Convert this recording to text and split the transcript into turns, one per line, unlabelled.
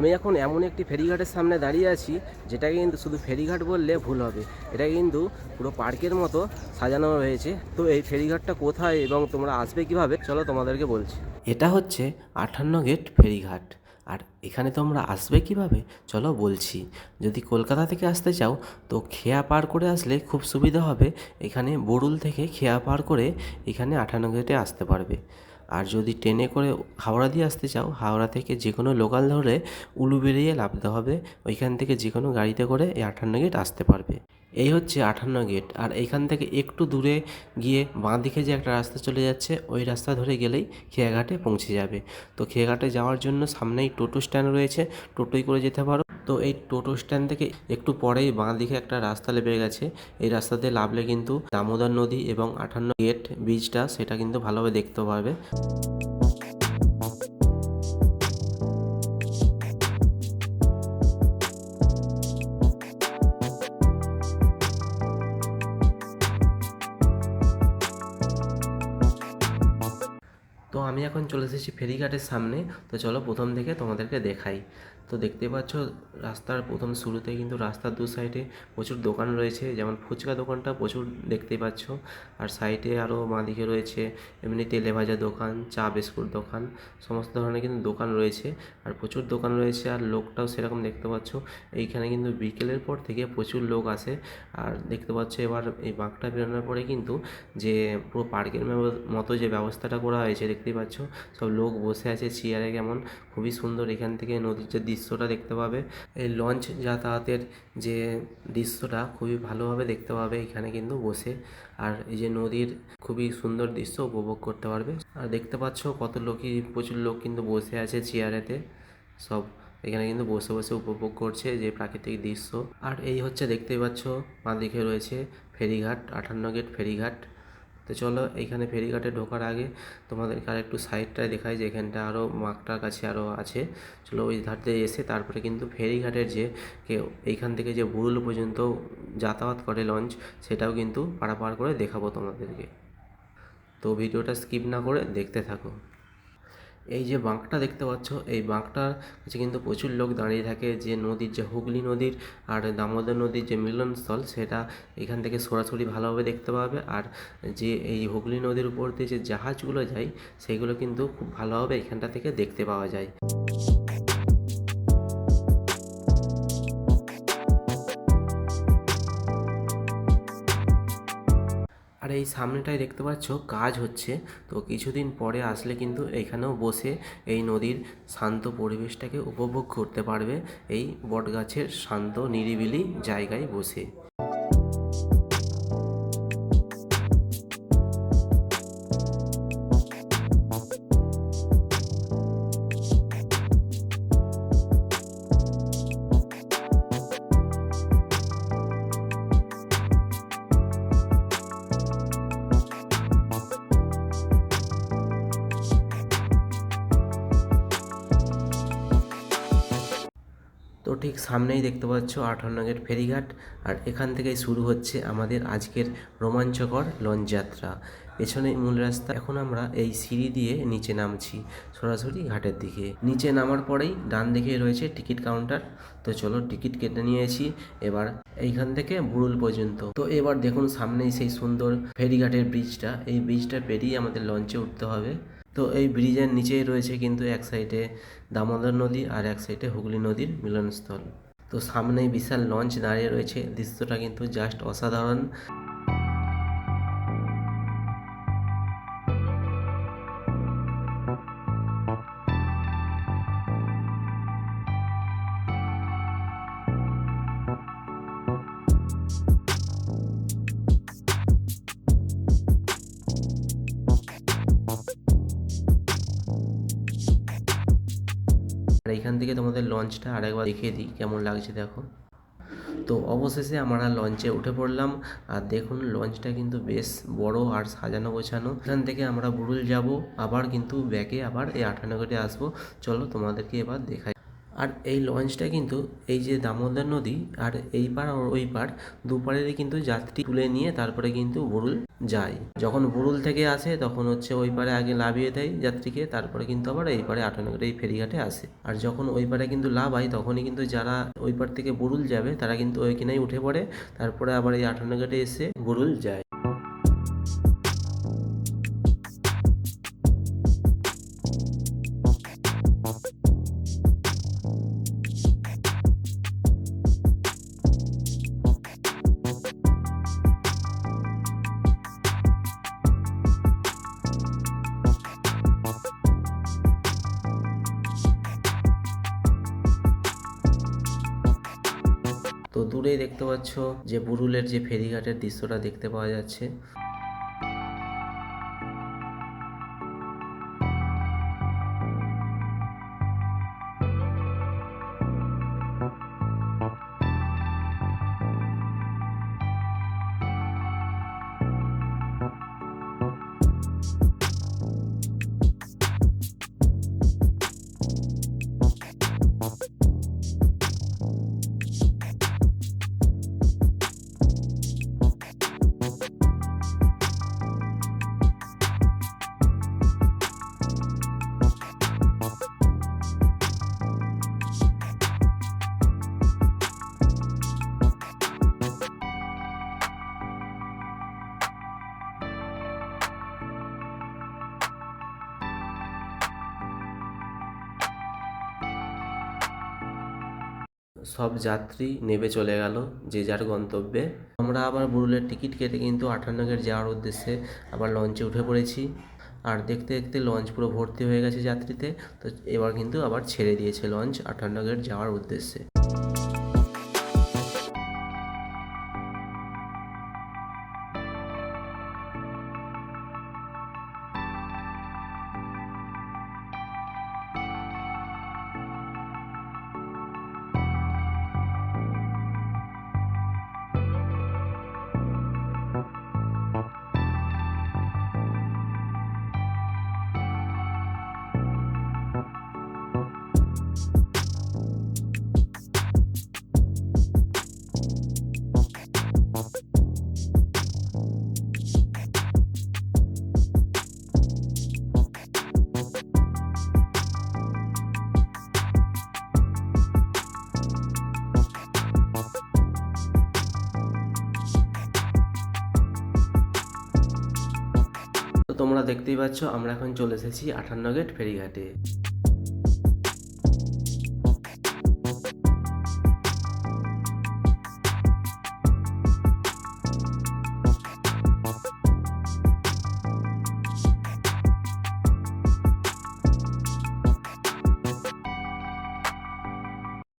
আমি এখন এমন একটি ফেরিঘাটের সামনে দাঁড়িয়ে আছি যেটাকে কিন্তু শুধু ফেরিঘাট বললে ভুল হবে। এটা কিন্তু পুরো পার্কের মতো সাজানো হয়েছে। তো এই ফেরিঘাটটা কোথায় এবং তোমরা আসবে কীভাবে, চলো তোমাদেরকে বলছি। এটা হচ্ছে আটান্ন গেট ফেরিঘাট। আর এখানে তোমরা আসবে কীভাবে, চলো বলছি। যদি কলকাতা থেকে আসতে চাও, তো খেয়া পার করে আসলে খুব সুবিধা হবে। এখানে বরুল থেকে খেয়া পার করে এখানে আটান্ন গেটে আসতে পারবে। আর যদি ট্রেনে করে হাওড়া দিয়ে আসতে চাও, হাওড়া থেকে যে কোনো লোকাল ধরে উলুবেড়িয়ে নামতে হবে। ওইখান থেকে যে কোনো গাড়িতে করে এই আটান্ন গেট আসতে পারবে। এই হচ্ছে আটান্ন গেট। আর এইখান থেকে একটু দূরে গিয়ে বাঁ দিকে যে একটা রাস্তা চলে যাচ্ছে, ওই রাস্তা ধরে গেলেই খেয়াঘাটে পৌঁছে যাবে। তো খেয়াঘাটে যাওয়ার জন্য সামনেই টোটো স্ট্যান্ড রয়েছে। টোটোই করে যেতে পারো। তো এই টোটো স্ট্যান্ড থেকে একটু পরেই বাঁ দিকে একটা রাস্তা লেবে গেছে। এই রাস্তাতে লাভলে কিন্তু দামোদর নদী এবং আটান্ন গেট ব্রিজটা সেটা কিন্তু ভালোভাবে দেখতে পাবে তো আমি এখন চলে এসেছি ফেরিঘাটের সামনে। তো চলো প্রথম থেকে তোমাদেরকে দেখাই। তো দেখতে পাচ্ছ, রাস্তার প্রথম শুরুতে কিন্তু রাস্তার দু সাইডে প্রচুর দোকান রয়েছে। যেমন ফুচকা দোকানটা প্রচুর দেখতে পাচ্ছ। আর সাইডে আরও বাঁদিকে রয়েছে, এমনি তেলে ভাজা দোকান, চা বিস্কুট দোকান, সমস্ত ধরনের কিন্তু দোকান রয়েছে। আর প্রচুর দোকান রয়েছে আর লোকটাও সেরকম দেখতে পাচ্ছ। এইখানে কিন্তু বিকেলের পর থেকে প্রচুর লোক আসে। আর দেখতে পাচ্ছ এবার এই বাঁকটা বেরোনোর পরে কিন্তু যে পুরো পার্কের মতো যে ব্যবস্থাটা করা হয়েছে দেখতে পাচ্ছ। সব লোক বসে আছে, চেয়ারে কেমন, খুবই সুন্দর। এখান থেকে নদীর যে দৃশ্যটা দেখতে পাবে। এই লঞ্চ যাতায়াতের যে দৃশ্যটা, খুবই ভালোভাবে দেখতে পাবে এখানে কিন্তু বসে। আর এই যে নদীর খুবই সুন্দর দৃশ্য উপভোগ করতে পারবে। আর দেখতে পাচ্ছ কত লোকই, প্রচুর লোক কিন্তু বসে আছে চেয়ারেতে সব এখানে কিন্তু বসে বসে উপভোগ করছে যে প্রাকৃতিক দৃশ্য। আর এই হচ্ছে দেখতেই পাচ্ছ, বাঁদিকে রয়েছে ফেরিঘাট আটান্ন গেট ফেরিঘাট। তো চলো এইখানে ফেরিঘাটে ঢোকার আগে তোমাদেরকে আর একটু সাইডটায় দেখাই যে এখানটা আরও মাঠটার কাছে আরও আছে। চলো ওই ধার দিয়ে এসে তারপরে কিন্তু ফেরিঘাটের যে কেউ এইখান থেকে যে বুরুল পর্যন্ত যাতায়াত করে লঞ্চ, সেটাও কিন্তু পারাপার করে দেখাবো তোমাদেরকে। তো ভিডিওটা স্কিপ না করে দেখতে থাকো। এই যে বাঁকটা দেখতে পাচ্ছ, এই বাঁকটার কাছে কিন্তু প্রচুর লোক দাঁড়িয়ে থাকে। যে নদীর, যে হুগলি নদীর আর দামোদর নদীর যে মিলনস্থল, সেটা এখান থেকে সরাসরি ভালোভাবে দেখতে পাবে। আর যে এই হুগলি নদীর উপর দিয়ে যে জাহাজগুলো যায়, সেগুলো কিন্তু খুব ভালোভাবে এখানটা থেকে দেখতে পাওয়া যায়। এই সামনেটায় দেখতে পাচ্ছ কাজ হচ্ছে। তো কিছুদিন পরে আসলে কিন্তু এখানেও বসে এই নদীর শান্ত পরিবেশটাকে উপভোগ করতে পারবে। এই বটগাছের শান্ত নিরিবিলি জায়গায় বসে। ঠিক সামনেই দেখতে পাচ্ছ আঠান্ন ফেরিঘাট। আর এখান থেকেই শুরু হচ্ছে আমাদের আজকের রোমাঞ্চকর লঞ্চ যাত্রা। পেছনে মূল রাস্তা। এখন আমরা এই সিঁড়ি দিয়ে নিচে নামছি সরাসরি ঘাটের দিকে। নিচে নামার পরেই ডান দিকে রয়েছে টিকিট কাউন্টার। তো চলো টিকিট কেটে নিয়েছি। এবার এইখান থেকে বুড়ুল পর্যন্ত। তো এবার দেখুন সামনেই সেই সুন্দর ফেরিঘাটের ব্রিজটা। এই ব্রিজটা পেরিয়ে আমাদের লঞ্চে উঠতে হবে। তো এই ব্রিজের নিচেই রয়েছে কিন্তু এক সাইডে দামোদর নদী আর এক সাইডে হুগলি নদীর মিলনস্থল। তো সামনেই বিশাল লঞ্চ দাঁড়িয়ে রয়েছে। দৃশ্যটা কিন্তু জাস্ট অসাধারণ। আর এখান থেকে তোমাদের লঞ্চটা আরেকবার দেখিয়ে দিই, কেমন লাগছে দেখো। তো অবশেষে আমরা লঞ্চে উঠে পড়লাম, আর দেখুন লঞ্চটা কিন্তু বেশ বড় আর সাজানো গোছানো। এখান থেকে আমরা বুড়ুল যাব, আবার কিন্তু ব্যাকে আবার এই আঠানগরে আসব। চলো তোমাদেরকে এবার দেখাই। আর এই লঞ্চটা কিন্তু এই যে দামোদর নদী আর এই পার আর ওই পার দুপারেরই কিন্তু যাত্রী তুলে নিয়ে তারপরে কিন্তু বুরুল যায়। যখন বুরুল থেকে আসে তখন হচ্ছে ওই পারে আগে লাভিয়ে দেয় যাত্রীকে, তারপরে কিন্তু আবার এই পারে আটানগরে, এই ফেরিঘাটে আসে। আর যখন ওই পারে কিন্তু লাভ হয় তখনই কিন্তু যারা ওই পার থেকে বুরুল যাবে তারা কিন্তু ওইখানেই উঠে পড়ে, তারপরে আবার এই আটানগরে এসে বুরুল যায়। তো দূরেই দেখতে পাচ্ছ যে বুরুলের যে ফেরিঘাটের দৃশ্যটা দেখতে পাওয়া যাচ্ছে। সব যাত্রী নেবে চলে গেল, যে যার গন্তব্যে। আমরা আবার বুরুলের টিকিট কেটে কিন্তু আঠান্নগের যাওয়ার উদ্দেশ্যে আবার লঞ্চে উঠে পড়েছি। আর দেখতে দেখতে লঞ্চ পুরো ভর্তি হয়ে গেছে যাত্রীতে, তো এবার কিন্তু আবার ছেড়ে দিয়েছে লঞ্চ আঠান্নগের যাওয়ার উদ্দেশ্যে। তোমরা দেখতেই পাচ্ছ আমরা এখন চলে এসেছি আঠান্ন গেট ফেরিঘাটে।